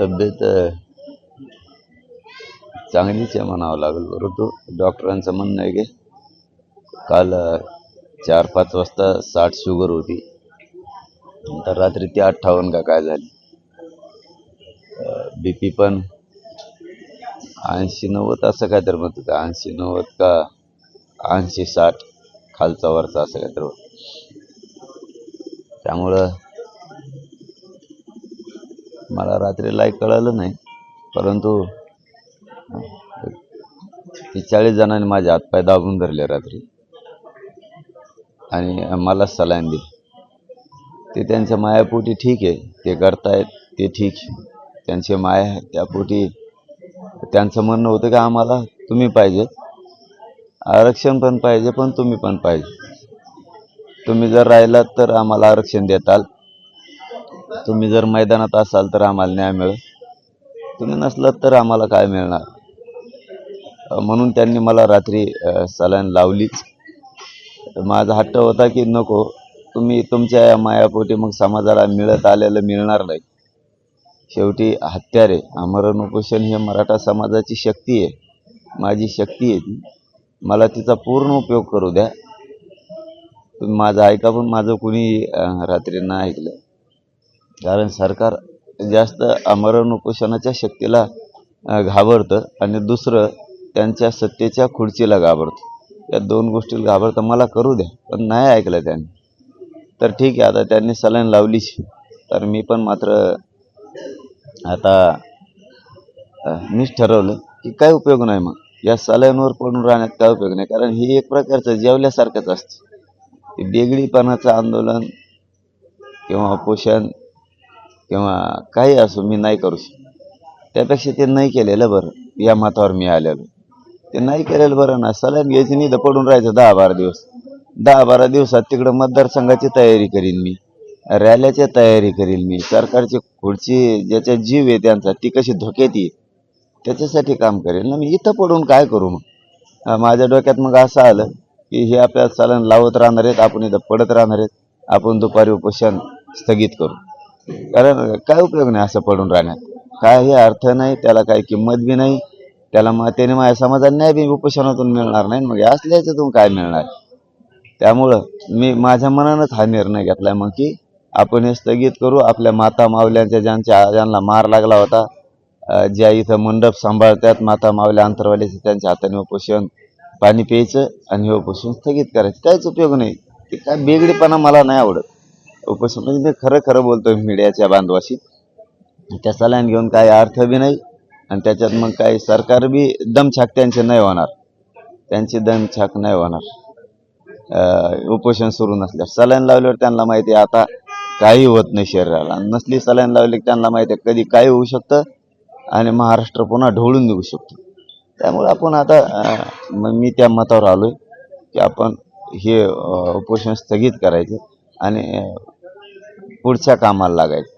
तब्येत चांगलीच आहे म्हणावं लागेल. परंतु डॉक्टरांचं म्हणणं आहे की काल चार पाच वाजता साठ शुगर होती. नंतर रात्री ती अठ्ठावन्न का काय झाली. बी पी पण ऐंशी नव्वद असं काय तर म्हणत होतं. ऐंशी नव्वद का ऐंशी साठ खालचा वरचा असं काय तर होतं. त्यामुळं मला रात्रीला कळलं नाही. परंतु ती चाळीस जणांनी माझे हातपाय दाबून धरले रात्री. आणि मला सलाईन दिली. ते त्यांच्या मायापोटी ठीक आहे. ते करतायत ते ठीक त्यांचे त्यांची माया त्यापोटी त्यांचं म्हणणं होतं की आम्हाला तुम्ही पाहिजे. आरक्षण पण पाहिजे पण तुम्ही पण पाहिजे. तुम्ही जर राहिलात तर आम्हाला आरक्षण देताल. तुम्ही जर मैदानात असाल तर आम्हाला न्याय मिळेल. तुम्ही नसलात तर आम्हाला काय मिळणार? म्हणून त्यांनी मला रात्री सलाईन लावलीच. माझा हट्ट होता की नको तुम्ही तुमच्या या मायापोटी मग समाजाला मिळत आलेलं मिळणार नाही. शेवटी हत्यारे आमरण उपोषण हे मराठा समाजाची शक्ती आहे. माझी शक्ती आहे ती. मला तिचा पूर्ण उपयोग करू द्या. तुम्ही माझं ऐका पण माझं कुणी रात्री नाही ऐकलं. कारण सरकार जास्त आमरण उपोषणाच्या शक्तीला घाबरतं आणि दुसरं त्यांच्या सत्तेच्या खुर्चीला घाबरतं. या दोन गोष्टी घाबरतं मला करू द्या पण नाही ऐकलं त्यांनी. तर ठीक आहे आता त्यांनी सलाईन लावलीच. तर मी पण मात्र आता मीच ठरवलं की काय उपयोग नाही मग. या सलाईनवर पडून राहण्यात काय उपयोग नाही कारण ही एक प्रकारचं जेवल्यासारखंच असतं. वेगळीपणाचं बेगडीपणाचं आंदोलन किंवा उपोषण किंवा काही असो मी नाही करू शकत. त्यापेक्षा ते नाही केलेलं बरं. या मतावर मी आलेलो. ते नाही केलेलं बरं ना. सलाईन घ्यायची नाही तर पडून राहायचं दहा बारा दिवस. दहा बारा दिवसात तिकडं मतदारसंघाची तयारी करीन मी. रॅल्याची तयारी करीन मी. सरकारची खुर्ची ज्याच्या जीव आहे त्यांचा ती कशी धोक्यात येईल त्याच्यासाठी काम करेल ना मी इथं पडून काय करू मग? माझ्या डोक्यात मग असं आलं की हे आपल्या चालन लावत राहणार आहेत आपण इथं पडत राहणार आहेत. आपण दुपारी उपोषण स्थगित करू. कारण काय उपयोग नाही असं पडून राहण्यात? काही अर्थ नाही त्याला काही किंमत बी नाही त्याला मग त्याने माझ्या समाजात न्याय बी उपोषणातून मिळणार नाही मग असल्या याच्यातून काय मिळणार? त्यामुळं मी माझ्या मनानंच हा निर्णय घेतलाय मग की आपण हे स्थगित करू. आपल्या माता माऊल्यांच्या ज्यांच्या ज्यांना मार लागला होता ज्या इथं मंडप सांभाळतात माता माऊल्या अंतरवाल्याचे त्यांच्या हाताने उपोषण पाणी प्यायचं आणि हे उपोषण स्थगित करायचं. काहीच उपयोग नाही. ते काय बेगडीपणा मला नाही आवडत. उपोषण मी म्हणजे खरं खरं बोलतोय मीडियाच्या बांधवाशी. त्या सलाईन घेऊन काही अर्थ बी नाही आणि त्याच्यात मग काही सरकार बी दमछाक त्यांचे नाही होणार. त्यांची दमछाक नाही होणार. उपोषण सुरू नसल्यास सलाईन लावल्यावर त्यांना माहिती आहे आता काही होत नाही शरीराला. नसली सलाईन लावली की त्यांना माहिती आहे कधी काय होऊ शकतं आणि महाराष्ट्र पुन्हा ढवळून निघू शकतो. त्यामुळे आपण आता मग मी त्या मतावर आलो की आपण हे उपोषण स्थगित करायचे. आणि पुढच्या कामाला लागायचं.